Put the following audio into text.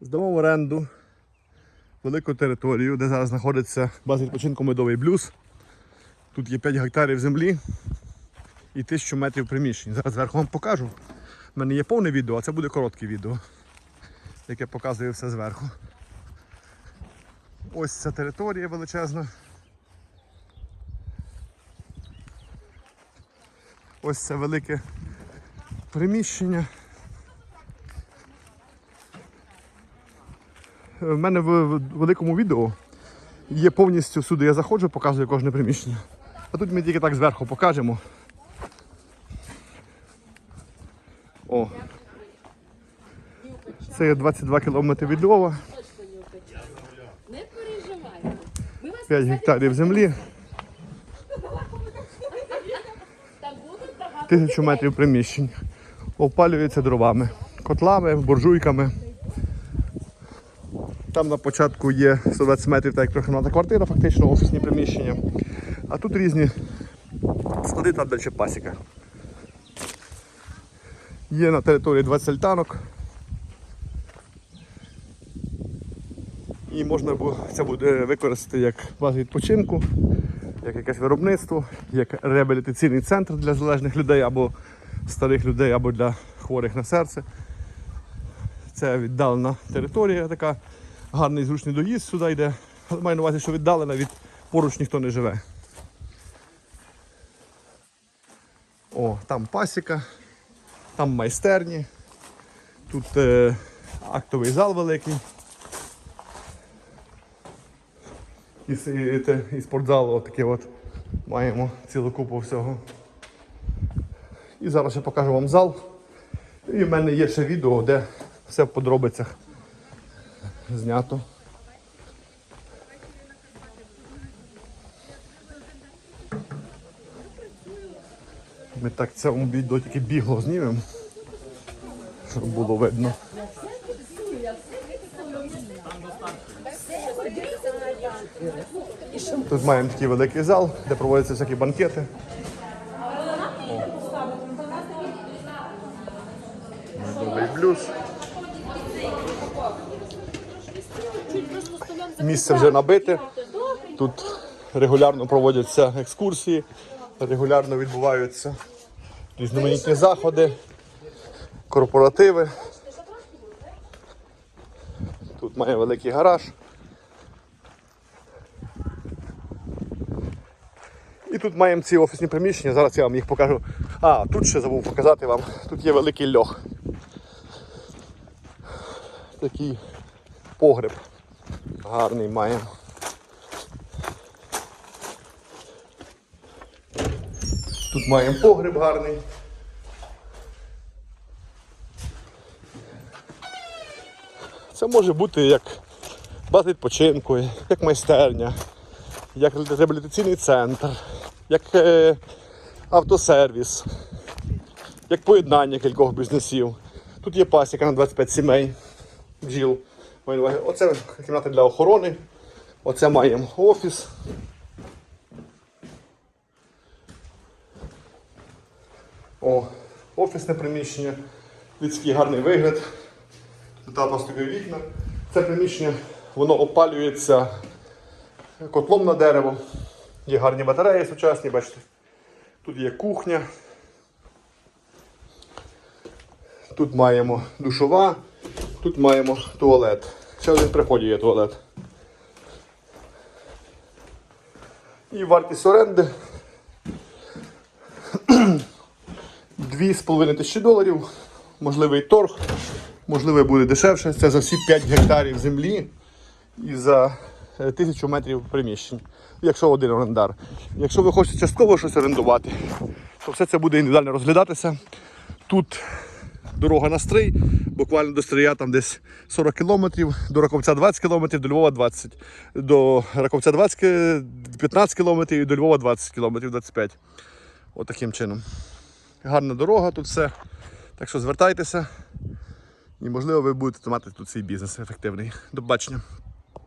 Здамо в оренду велику територію, де зараз знаходиться база відпочинку Медовий Блюз. Тут є 5 гектарів землі і 1000 метрів приміщень. Зараз зверху вам покажу. У мене є повне відео, а це буде коротке відео, яке показує все зверху. Ось ця територія величезна. Ось це велике приміщення. В мене в великому відео є повністю всюди. Я заходжу, показую кожне приміщення. А тут ми тільки так зверху покажемо. О. Це є 22 кілометри від Львова, Не переживайте. Ми вас 5 гектарів землі, тисячу метрів приміщень. Опалюється дровами, котлами, буржуйками. Там на початку є 120 метрів, так як трьохкімнатна квартира, фактично офісні приміщення. А тут різні склади та далі пасіка. Є на території 20 альтанок. І можна це буде використати як базу відпочинку, як якесь виробництво, як реабілітаційний центр для залежних людей або старих людей, або для хворих на серце. Це віддалена територія, така гарний зручний доїзд сюди йде. Але маю на увазі, що віддалена від поруч ніхто не живе. О, там пасіка, там майстерні, тут е, актовий зал великий. І, с- і, і спортзал отаке от маємо цілу купу всього. І зараз я покажу вам зал. І в мене є ще відео, де все в подробицях знято. Ми так цьому відео тільки бігло знімемо, щоб було видно. Тут маємо такий великий зал, де проводяться всякі банкети. Медовий блюз. Місце вже набите. Тут регулярно проводяться екскурсії, регулярно відбуваються різноманітні заходи, корпоративи. Тут має великий гараж. І тут маємо ці офісні приміщення, зараз я вам їх покажу. А, тут ще забув показати вам. Тут є великий льох. Такий погреб. Гарний маємо. Тут маємо погреб гарний. Це може бути як база відпочинку, як майстерня, як реабілітаційний центр, як е, автосервіс, як поєднання кількох бізнесів. Тут є пасіка на 25 сімей, бджіл. Оце кімната для охорони, оце маємо офіс. О, офісне приміщення, людський гарний вигляд. Тут пластикові вікна. Це приміщення воно опалюється котлом на дерево. Є гарні батареї сучасні, бачите. Тут є кухня. Тут маємо душова, тут маємо туалет. Ще один при вході є туалет. І вартість оренди 2,5 тисячі доларів. Можливий торг, можливо буде дешевше. Це за всі 5 гектарів землі і за е, тисячу метрів приміщень, якщо один орендар. Якщо ви хочете частково щось орендувати, то все це буде індивідуально розглядатися. Тут дорога на стрий, буквально до стрия там десь 40 кілометрів, до Раковця 20 кілометрів, до Львова 20. До Раковця 20, 15 кілометрів і до Львова 20 кілометрів, 25. Отаким чином. Гарна дорога тут все. Так що звертайтеся. І можливо ви будете мати тут свій бізнес ефективний. До побачення.